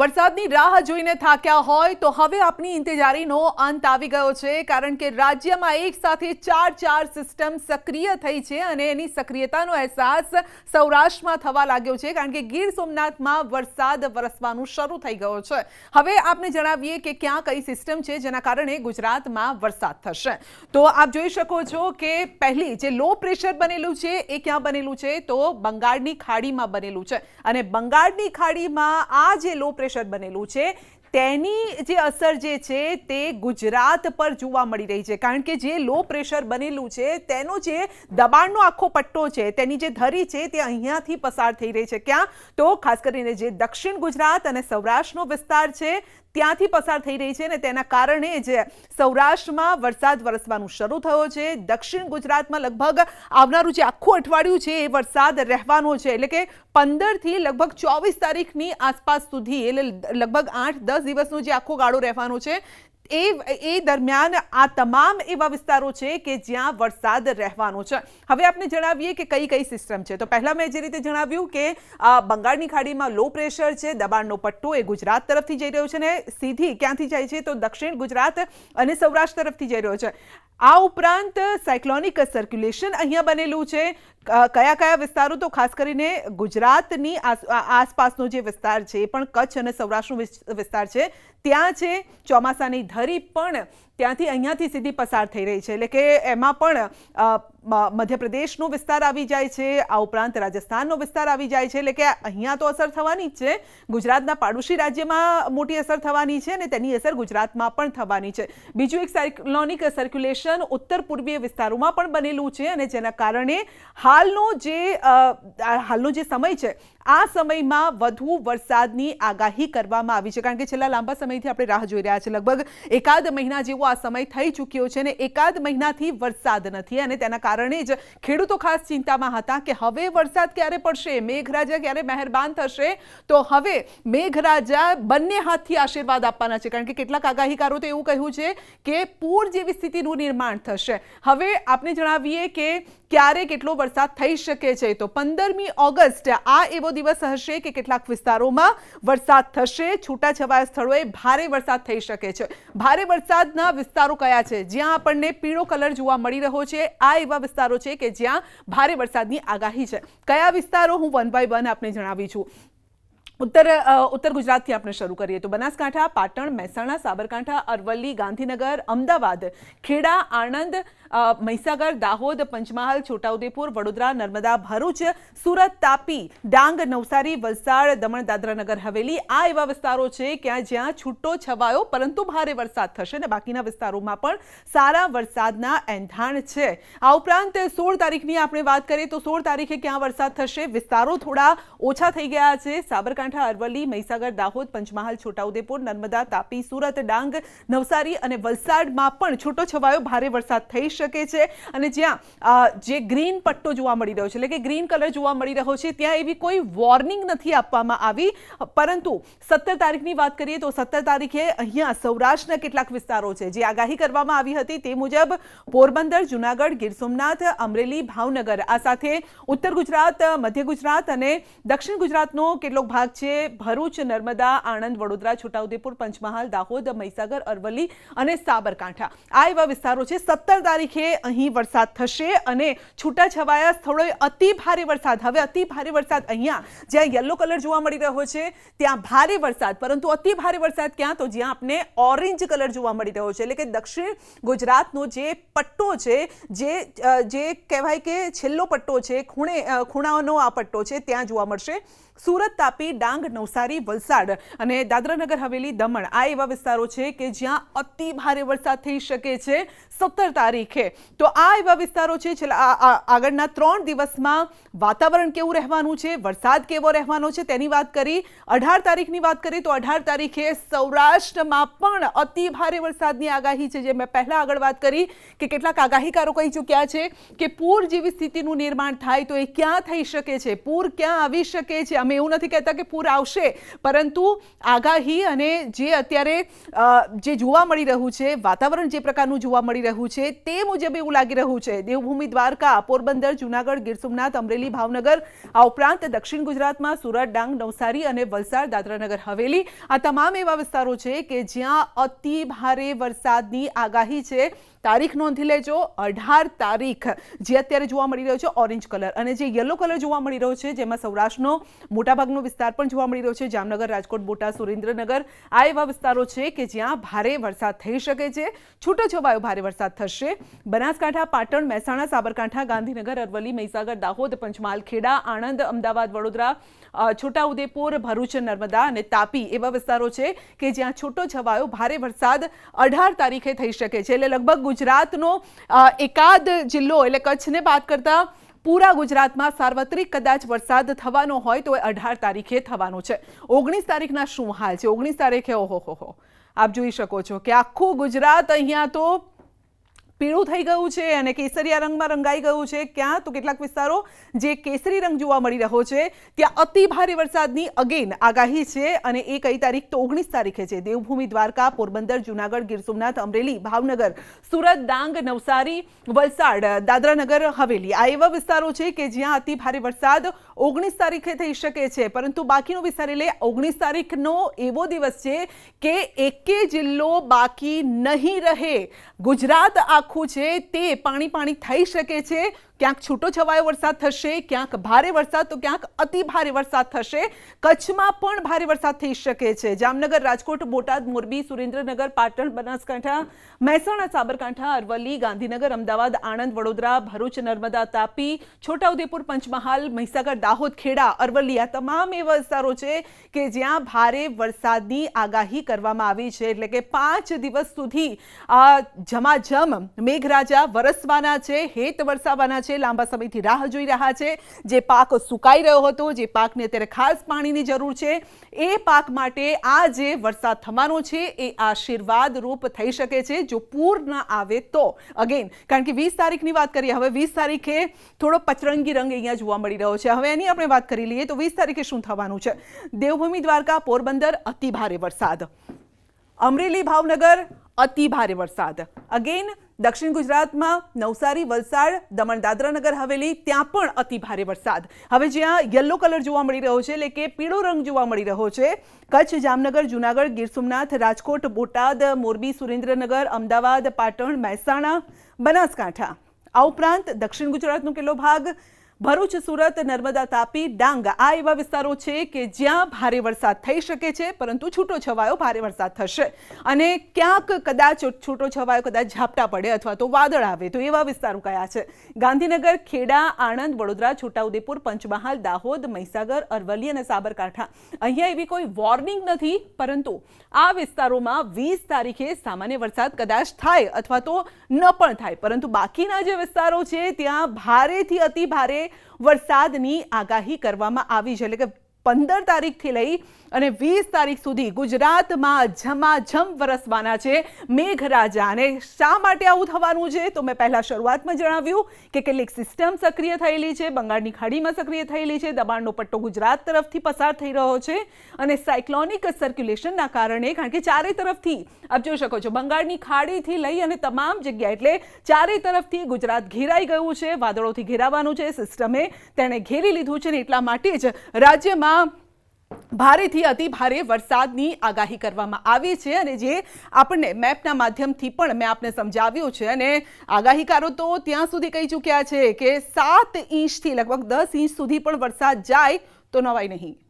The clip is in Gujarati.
વરસાદની રાહ જોઈને થાક્યા હોય તો હવે આપની ઇંતજારીનો અંત આવી ગયો છે, કારણ કે રાજ્યમાં એક સાથે ચાર ચાર સિસ્ટમ સક્રિય થઈ છે અને એની સક્રિયતાનો અહેસાસ સૌરાષ્ટ્રમાં થવા લાગ્યો છે, કારણ કે ગીર સોમનાથમાં વરસાદ વરસવાનું શરૂ થઈ ગયો છે. હવે આપને જણાવીએ કે ક્યાં કઈ સિસ્ટમ છે જેના કારણે ગુજરાતમાં વરસાદ થશે. તો આપ જોઈ શકો છો કે પહેલી જે લો પ્રેશર બનેલું છે એ ક્યાં બનેલું છે? તો બંગાળની ખાડીમાં બનેલું છે. અને બંગાળની ખાડીમાં આ જે લો પ્રેશર બનેલું છે. તેની જે અસર જે છે તે ગુજરાત પર જોવા મળી રહી છે. કારણ કે જે લો પ્રેશર બનેલું છે, તેનો જે દબાણનો આખો પટ્ટો છે, તેની જે ધરી છે તે અહીંયાથી પસાર થઈ રહી છે. ક્યાં? તો ખાસ કરીને જે દક્ષિણ ગુજરાત અને સૌરાષ્ટ્રનો વિસ્તાર છે ત્યાંથી પસાર થઈ રહી છે અને તેના કારણે જ સૌરાષ્ટ્રમાં વરસાદ વરસવાનું શરૂ થયો છે. દક્ષિણ ગુજરાતમાં લગભગ આવનારું જે આખું અઠવાડિયું છે એ વરસાદ રહેવાનો છે. એટલે કે પંદરથી લગભગ ચોવીસ તારીખની આસપાસ સુધી એટલે લગભગ આઠ દસ દિવસનો જે આખો ગાળો રહેવાનો છે. એ એ દરમિયાન આ તમામ એવા વિસ્તારો છે કે જ્યાં વરસાદ રહેવાનો છે. હવે આપણે જણાવીએ કે કઈ કઈ સિસ્ટમ છે. તો પહેલાં મેં જે રીતે જણાવ્યું કે બંગાળની ખાડીમાં લો પ્રેશર છે, દબાણનો પટ્ટો એ ગુજરાત તરફથી જઈ રહ્યો છે ને સીધી ક્યાંથી જાય છે? તો દક્ષિણ ગુજરાત અને સૌરાષ્ટ્ર તરફથી જઈ રહ્યો છે. આ ઉપરાંત સાયક્લોનિક સર્ક્યુલેશન અહીંયા બનેલું છે. કયા કયા વિસ્તારો? તો ખાસ કરીને ગુજરાતની આસપાસનો જે વિસ્તાર છે, એ પણ કચ્છ અને સૌરાષ્ટ્રનો વિસ્તાર છે. ત્યાં છે ચોમાસાની ધરી પણ ત્યાંથી અહીંયાથી સીધી પસાર થઈ રહી છે. એટલે કે એમાં પણ મધ્યપ્રદેશનો વિસ્તાર આવી જાય છે, આ ઉપરાંત રાજસ્થાનનો વિસ્તાર આવી જાય છે. એટલે કે અહીંયા તો અસર થવાની જ છે. ગુજરાતના પાડોશી રાજ્યમાં મોટી અસર થવાની છે અને તેની અસર ગુજરાતમાં પણ થવાની છે. બીજું એક સાયક્લોનિક સર્ક્યુલેશન ઉત્તર પૂર્વીય વિસ્તારોમાં પણ બનેલું છે અને જેના કારણે હાલનો જે હાલનો જે સમય છે, આ સમયમાં વધુ વરસાદની આગાહી કરવામાં આવી છે. કારણ કે છેલ્લા લાંબા સમયથી આપણે રાહ જોઈ રહ્યા છે. લગભગ એકાદ મહિના જેવો આ સમય થઈ ચૂક્યો છે અને એકાદ મહિનાથી વરસાદ નથી અને તેના કારણે જ ખેડૂતો ખાસ ચિંતામાં હતા કે હવે વરસાદ ક્યારે પડશે, મેઘરાજા ક્યારે મહેરબાન થશે? તો હવે મેઘરાજા બંને હાથથી આશીર્વાદ આપવાના છે કારણ કે કેટલાક આગાહીકારો તો એવું કહ્યું છે કે પૂર જેવી સ્થિતિનું નિર્માણ થશે. હવે આપણે જણાવીએ કે ક્યારે કેટલો વરસાદ થઈ શકે છે. તો પંદરમી ઓગસ્ટ આ એવો દિવસ હશે કે કેટલાક વિસ્તારોમાં વરસાદ થશે, છૂટાછવાયા સ્થળોએ ભારે વરસાદ થઈ શકે છે. ભારે વરસાદના વિસ્તારો કયા છે જ્યાં આપણને પીળો કલર જોવા મળી રહ્યો છે? આ એવા વિસ્તારો છે કે જ્યાં ભારે વરસાદની આગાહી છે. કયા વિસ્તારો? હું વન બાય વન આપને જણાવી છું. ઉત્તર ઉત્તર ગુજરાતથી આપણે શરૂ કરીએ તો બનાસકાંઠા, પાટણ, મહેસાણા, સાબરકાંઠા, અરવલ્લી, ગાંધીનગર, અમદાવાદ, ખેડા, આણંદ મહીસાગર, દાહોદ, પંચમહાલ, છોટાઉદેપુર, વડોદરા, નર્મદા, ભરૂચ, સુરત, તાપી, ડાંગ, નવસારી, વલસાડ, દમણ, દાદરાનગર, હવેલી આ એવા વિસ્તારો છે ક્યાં જ્યાં છૂટો છવાયો પરંતુ ભારે વરસાદ થશે અને બાકીના વિસ્તારોમાં પણ સારા વરસાદના એંધાણ છે. આ ઉપરાંત સોળ તારીખની આપણે વાત કરીએ તો સોળ તારીખે ક્યાં વરસાદ થશે? વિસ્તારો થોડા ઓછા થઈ ગયા છે. સાબરકાંઠા બનાસકાંઠા અરવલ્લી, મહીસાગર, દાહોદ, પંચમહાલ, છોટાઉદેપુર, નર્મદા, તાપી, સુરત, ડાંગ, નવસારી અને વલસાડમાં પણ છૂટો છવાયો ભારે વરસાદ થઈ શકે છે. અને જ્યાં જે ગ્રીન પટ્ટો જોવા મળી રહ્યો છે, એટલે કે ગ્રીન કલર જોવા મળી રહ્યો છે, ત્યાં એવી કોઈ વોર્નિંગ નથી આપવામાં આવી. પરંતુ સત્તર તારીખની વાત કરીએ તો સત્તર તારીખે અહીંયા સૌરાષ્ટ્રના કેટલાક વિસ્તારો છે, જે આગાહી કરવામાં આવી હતી તે મુજબ પોરબંદર, જુનાગઢ, ગીર સોમનાથ, અમરેલી, ભાવનગર. આ સાથે ઉત્તર ગુજરાત, મધ્ય ગુજરાત અને દક્ષિણ ગુજરાતનો કેટલોક ભાગ છે ભરૂચ, નર્મદા, આણંદ, વડોદરા, છોટાઉદેપુર, પંચમહાલ, દાહોદ, મહીસાગર, અરવલ્લી અને સાબરકાંઠા. આ એવા વિસ્તારો છે, સત્તર તારીખે અહીં વરસાદ થશે અને છૂટાછવાયા સ્થળોએ અતિ ભારે વરસાદ. હવે અતિ ભારે વરસાદ અહીંયા જ્યાં યલો કલર જોવા મળી રહ્યો છે, ત્યાં ભારે વરસાદ, પરંતુ અતિ ભારે વરસાદ ક્યાં? તો જ્યાં આપણે ઓરેન્જ કલર જોવા મળી રહ્યો છે. એટલે કે દક્ષિણ ગુજરાતનો જે પટ્ટો છે, જે જે કહેવાય કે છેલ્લો પટ્ટો છે, ખૂણે ખૂણાનો આ પટ્ટો છે, ત્યાં જોવા મળશે. સુરત તાપી ડાંગ, નવસારી, વલસાડ અને દાદરાનગર હવેલી, દમણ. આ એવા વિસ્તારો છે કે જ્યાં અતિ ભારે વરસાદ થઈ શકે છે સત્તર તારીખે. તો આ એવા વિસ્તારો છે છેલ્લા આગળના ત્રણ દિવસમાં વાતાવરણ કેવું રહેવાનું છે? વરસાદ કેવો રહેવાનો છે? તેની વાત કરી. અઢાર તારીખની વાત કરી તો અઢાર તારીખે સૌરાષ્ટ્રમાં પણ અતિ ભારે વરસાદની આગાહી છે. જે મેં પહેલાં આગળ વાત કરી કે કેટલાક આગાહીકારો કહી ચૂક્યા છે કે પૂર જેવી સ્થિતિનું નિર્માણ થાય તો એ ક્યાં થઈ શકે છે? પૂર ક્યાં આવી શકે છે? અમે અમે એવું નથી કહેતા કે પૂર આવશે. પરંતુ આગાહી અને જે અત્યારે જે જોવા મળી રહ્યું છે, વાતાવરણ જે પ્રકારનું જોવા મળી રહ્યું છે, તે મુજબ એવું લાગી રહ્યું છે. દેવભૂમિ દ્વારકા, પોરબંદર, જુનાગઢ, ગીર સોમનાથ, અમરેલી, ભાવનગર, આ ઉપરાંત દક્ષિણ ગુજરાતમાં સુરત, ડાંગ, નવસારી અને વલસાડ, દાદરાનગર, હવેલી, આ તમામ એવા વિસ્તારો છે કે જ્યાં અતિ ભારે વરસાદની આગાહી છે. તારીખ નોંધી લેજો, અઢાર તારીખ. જે અત્યારે જોવા મળી રહ્યો છે, ઓરેન્જ કલર. અને જે યલો કલર જોવા મળી રહ્યો છે, જેમાં સૌરાષ્ટ્રનો મોટાભાગનો વિસ્તાર પણ જોવા મળી રહ્યો છે. જામનગર, રાજકોટ, બોટાદ, સુરેન્દ્રનગર આ એવા વિસ્તારો છે કે જ્યાં ભારે વરસાદ થઈ શકે છે. છૂટોછવાયો ભારે વરસાદ થશે. બનાસકાંઠા, પાટણ, મહેસાણા, સાબરકાંઠા, ગાંધીનગર, અરવલ્લી, મહીસાગર, દાહોદ પંચમહાલ ખેડા આણંદ, અમદાવાદ, વડોદરા છોટાઉદેપુર, ભરૂચ, નર્મદા અને તાપી એવા વિસ્તારો છે કે જ્યાં છૂટો છવાયો ભારે વરસાદ અઢાર તારીખે થઈ શકે છે. એટલે લગભગ ગુજરાતનો એકાદ જિલ્લો એટલે કચ્છને બાદ કરતા પૂરા ગુજરાતમાં સાર્વત્રિક કદાચ વરસાદ થવાનો હોય તો એ અઢાર તારીખે થવાનો છે. ઓગણીસ તારીખના શું હાલ છે? ઓગણીસ તારીખે ઓહો, હો આપ જોઈ શકો છો કે આખું ગુજરાત અહીંયા તો પીળું થઈ ગયું છે અને કેસરિયા રંગમાં રંગાઈ ગયું છે. ક્યાં? તો કેટલાક વિસ્તારો જે કેસરી રંગ જોવા મળી રહ્યો છે, ત્યાં અતિ ભારે વરસાદની અગેન આગાહી છે અને એ કઈ તારીખ? તો ઓગણીસ તારીખે છે. દેવભૂમિ, દ્વારકા, પોરબંદર, જુનાગઢ, ગીર સોમનાથ, અમરેલી, ભાવનગર, સુરત, ડાંગ, નવસારી, વલસાડ, દાદરાનગર, હવેલી આ એવા વિસ્તારો છે કે જ્યાં અતિ ભારે વરસાદ ઓગણીસ તારીખે થઈ શકે છે. પરંતુ બાકીનો વિસ્તાર એટલે ઓગણીસ તારીખનો એવો દિવસ છે કે એકે જિલ્લો બાકી નહીં રહે. ગુજરાત આખું છે તે પાણી પાણી થઈ શકે છે. ક્યાંક છૂટો છવાયો વરસાદ થશે, ક્યાંક ભારે વરસાદ, તો ક્યાંક અતિ ભારે વરસાદ થશે. કચ્છમાં પણ ભારે વરસાદ થઈ શકે છે. જામનગર, રાજકોટ, બોટાદ, મોરબી, સુરેન્દ્રનગર, પાટણ, બનાસકાંઠા, મહેસાણા, સાબરકાંઠા, અરવલ્લી, ગાંધીનગર, અમદાવાદ, આણંદ, વડોદરા, ભરૂચ, નર્મદા, તાપી, છોટાઉદેપુર, પંચમહાલ, મહીસાગર, દાહોદ, ખેડા, અરવલ્લી આ તમામ એવા વિસ્તારો છે કે જ્યાં ભારે વરસાદની આગાહી કરવામાં આવી છે. એટલે કે પાંચ દિવસ સુધી આ ઝમાઝમ મેઘરાજા વરસવાના છે, હેત વરસાવવાના છે. લાંબા સમયથી રાહ જોઈ રહ્યા છે. જે પાક સુકાઈ રહ્યો હતો, જે પાકને અત્યારે ખાસ પાણીની જરૂર છે. એ પાક માટે આ જે વરસાદ થવાનો છે, એ આશીર્વાદ રૂપ થઈ શકે છે. જો પૂર ન આવે તો. અગેન કારણ કે વીસ તારીખની વાત કરીએ, હવે વીસ તારીખે થોડો પચરંગી રંગ અહીંયા જોવા મળી રહ્યો છે. હવે એની આપણે વાત કરી લઈએ તો વીસ તારીખે શું થવાનું છે? દેવભૂમિ દ્વારકા, પોરબંદર અતિ ભારે વરસાદ. અમરેલી, ભાવનગર અતિ ભારે વરસાદ. અગેન દક્ષિણ ગુજરાતમાં નવસારી, વલસાડ દમણ દાદરાનગર હવેલી, ત્યાં પણ અતિ ભારે વરસાદ. હવે જ્યાં યલો કલર જોવા મળી રહ્યો છે, એટલે કે પીળો રંગ જોવા મળી રહ્યો છે, કચ્છ, જામનગર, જુનાગઢ, ગીર સોમનાથ, રાજકોટ, બોટાદ, મોરબી, સુરેન્દ્રનગર, અમદાવાદ, પાટણ, મહેસાણા, બનાસકાંઠા. આ ઉપરાંત દક્ષિણ ગુજરાતનો કેટલો ભાગ? ભરૂચ, સુરત, નર્મદા તાપી, ડાંગ આ એવા વિસ્તારો છે કે જ્યાં ભારે વરસાદ થઈ શકે છે, પરંતુ છૂટો છવાયો ભારે વરસાદ થશે. અને ક્યાંક કદાચ છૂટો છવાયો કદાચ ઝાપટા પડે અથવા તો વાદળ આવે, તો એવા વિસ્તારો કયા છે? ગાંધીનગર, ખેડા, આણંદ, વડોદરા, છોટાઉદેપુર, પંચમહાલ, દાહોદ, મહીસાગર, અરવલ્લી અને સાબરકાંઠા. અહીંયા એવી કોઈ વોર્નિંગ નથી, પરંતુ આ વિસ્તારોમાં વીસ તારીખે સામાન્ય વરસાદ કદાચ થાય અથવા તો ન પણ થાય. પરંતુ બાકીના જે વિસ્તારો છે, ત્યાં ભારેથી અતિ ભારે વરસાદની આગાહી કરવામાં આવી છે એટલે કે પંદર તારીખથી લઈ અને વીસ તારીખ સુધી ગુજરાતમાં ઝમાઝમ વરસવાના છે મેઘરાજા. અને શા માટે આવું થવાનું છે? તો મેં પહેલાં શરૂઆતમાં જણાવ્યું કે કેટલીક સિસ્ટમ સક્રિય થયેલી છે. બંગાળની ખાડીમાં સક્રિય થયેલી છે. દબાણનો પટ્ટો ગુજરાત તરફથી પસાર થઈ રહ્યો છે. અને સાયક્લોનિક સર્ક્યુલેશનના કારણે, કારણ કે ચારે તરફથી, આપ જોઈ શકો છો, બંગાળની ખાડીથી લઈ અને તમામ જગ્યા એટલે ચારે તરફથી ગુજરાત ઘેરાઈ ગયું છે. વાદળોથી ઘેરાવાનું છે સિસ્ટમે. તેણે ઘેરી લીધું છે ને એટલા માટે જ રાજ્યમાં ભારેથી અતિ ભારે વરસાદની આગાહી કરવામાં આવી છે અને જે આપણને મેપના માધ્યમથી પણ મેં આપને સમજાવ્યું છે અને આગાહીકારો તો ત્યાં સુધી કહી ચૂક્યા છે કે સાત ઇંચથી લગભગ દસ ઇંચ સુધી પણ વરસાદ જાય તો નવાય નહીં.